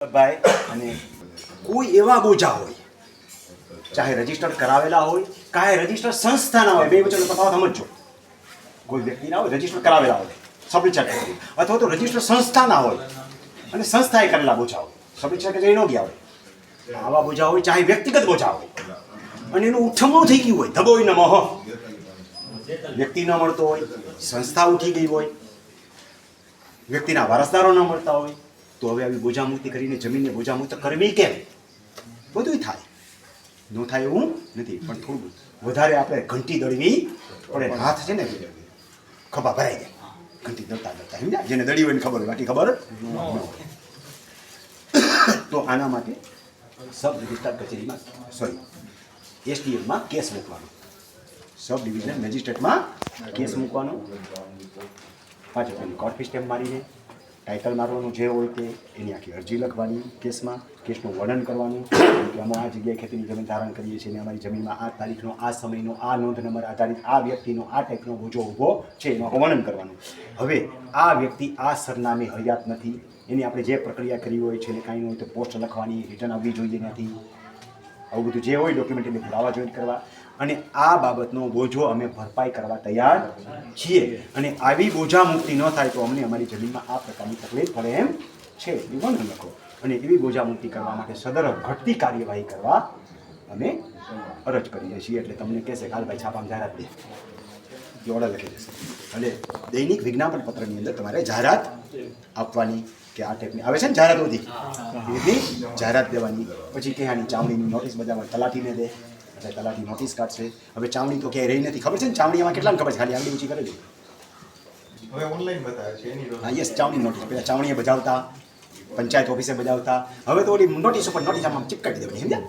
ભાઈ, અને કોઈ એવા બોજા હોય, ચાહે રજિસ્ટર કરાવેલા હોય, કાંઈ રજિસ્ટર સંસ્થાના હોય, બે વચ્ચેનો તફાવત સમજો કોઈ વ્યક્તિના હોય રજિસ્ટર કરાવેલા હોય સબરીચા કરી અથવા તો રજિસ્ટર સંસ્થાના હોય, અને સંસ્થાએ કરેલા બોજા હોય. સબરીચા કે ન ગયા હોય. આવા બોજા હોય, ચાહે વ્યક્તિગત બોજા હોય. અને એનું ઉઠમણું થઈ ગયું હોય ધબોય ન મોહ વ્યક્તિ ન મળતો હોય, સંસ્થા ઉઠી ગઈ હોય, વ્યક્તિના વારસદારો ન મળતા હોય તો હવે આવી બોજામુક્તિ કરીને જમીનને બોજામુક્ત કરવી કેમ? બધું થાય. ન થાય એવું નથી પણ થોડું વધારે આપણે ઘંટી દળવી પડે. હાથ છે ને ખભા ભરાઈ જાય. ઘંટી દળતા દળતા સમજ્યા? જેને દળી હોય ખબર હોય બાકી ખબર તો આના માટે સબ રજિસ્ટ્રાર કચેરીમાં સોરી એસડીએમમાં કેસ મૂકવાનો. સબ ડિવિઝન મેજિસ્ટ્રેટમાં કેસ મૂકવાનો. પાછો કોર્ટ સિસ્ટેમ સ્ટેમ્પ મારીને. ટાઇટલ મારવાનું જે હોય તે, એની આખી અરજી લખવાની કેસમાં, કેસનું વર્ણન કરવાનું. કે અમે આ જગ્યાએ ખેતીની જમીન ધારણ કરીએ છીએ અને અમારી જમીનમાં આ તારીખનો, આ સમયનો, આ નોંધ નંબર આધારિત આ વ્યક્તિનો, આ ટાઈપનો બોજો ઊભો છે, એનું વર્ણન કરવાનું. હવે, આ વ્યક્તિ આ સરનામે હયાત નથી. એની આપણે જે પ્રક્રિયા કરી હોય છે એને કાંઈ હોય તો પોસ્ટ લખવાની, રિટર્ન આવવી જોઈએ ત્યાંથી. આવું બધું જે હોય ડોક્યુમેન્ટરીને પુરાવા જોઈન્ટ કરવા. અને આ બાબતનો બોજો અમે ભરપાઈ કરવા તૈયાર છીએ. અને આવી બોજા મુક્તિ ન થાય તો અમને અમારી જમીનમાં આ પ્રકારની તકલીફ પડે એમ છે. એ વર્ણન લખો. અને એવી બોજા મુક્તિ કરવા માટે સદર ઘટતી કાર્યવાહી કરવા અમે અરજ કરીએ છીએ. એટલે તમને કહેશે હાલ ભાઈ છાપામાં જાહેરાત દે. એ લખી દેશે. એટલે દૈનિક વિજ્ઞાપન પત્રની અંદર તમારે જાહેરાત આપવાની કે આ ટાઈપની આવે છે ને જાહેરાત બધી. એ રીતની જાહેરાત દેવાની. પછી કે આની ચામડીની નોટિસ બજાવવા તલાટીને દે. એટલે તલાટી નોટિસ કાઢશે હવે ચામડી તો ક્યાંય રહી નથી. ખબર છે ને ચામડીમાં કેટલાને ખબર છે? ખાલી આંગળી ઊંચી કરેલી. હવે ઓનલાઈન બતાવે છે એની હા યસ ચાવણી નોટિસ પહેલાં ચાવણીએ બજાવતા પંચાયત ઓફિસે બજાવતા. હવે તો ઓલી નોટિસ ઉપર નોટિસ આમ ચિપકાવી દેવાની સમજ્યા?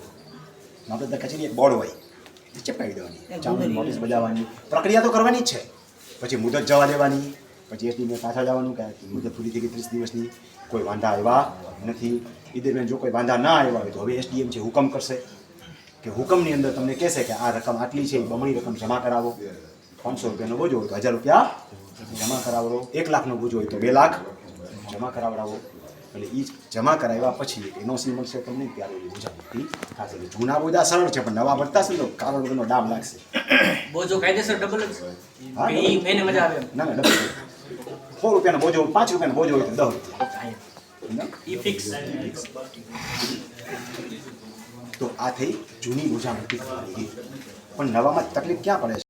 મામલતદાર કચેરી એક બોર્ડ હોય. ચિપકાવી દેવાની. ચાવણી નોટિસ બજાવવાની. પ્રક્રિયા તો કરવાની જ છે. પછી મુદત જવા દેવાની. પછી એસડીને પાછા જવાનું કે મુદત પૂરી થઈ ગઈ ત્રીસ દિવસની કોઈ વાંધા આવ્યા નથી. એ દરમિયાન જો કોઈ વાંધા ના આવ્યા હોય તો હવે એસડીએમ છે હુકમ કરશે. કે હુકમની અંદર તમને કહેશે કે આ રકમ આટલી છે એ બમણી રકમ જમા કરાવો. પાંચસો રૂપિયાનો બોજો હોય તો હજાર રૂપિયા જમા કરાવડો એક લાખનો બોજો હોય તો બે લાખ જમા કરાવડાવો. એટલે એ જમા કરાવ્યા પછી એનઓસી મળશે તમને ત્યારે એ બોજા મુક્તિ થશે. એટલે જૂના બોજા સરળ છે પણ નવા ભરતા છે તો કારણ વગરનો ડામ લાગશે. બોજો કાયદેસર ડબલ જ. હા, મજા આવે ના ના ડબલ સો રૂપિયાનો બોજો પાંચ રૂપિયાનો બોજો હોય તો દસ રૂપિયા. ફિક્સ તો આ થઈ જૂની બોજા મુક્તિ પણ નવામાં તકલીફ ક્યાં પડે છે?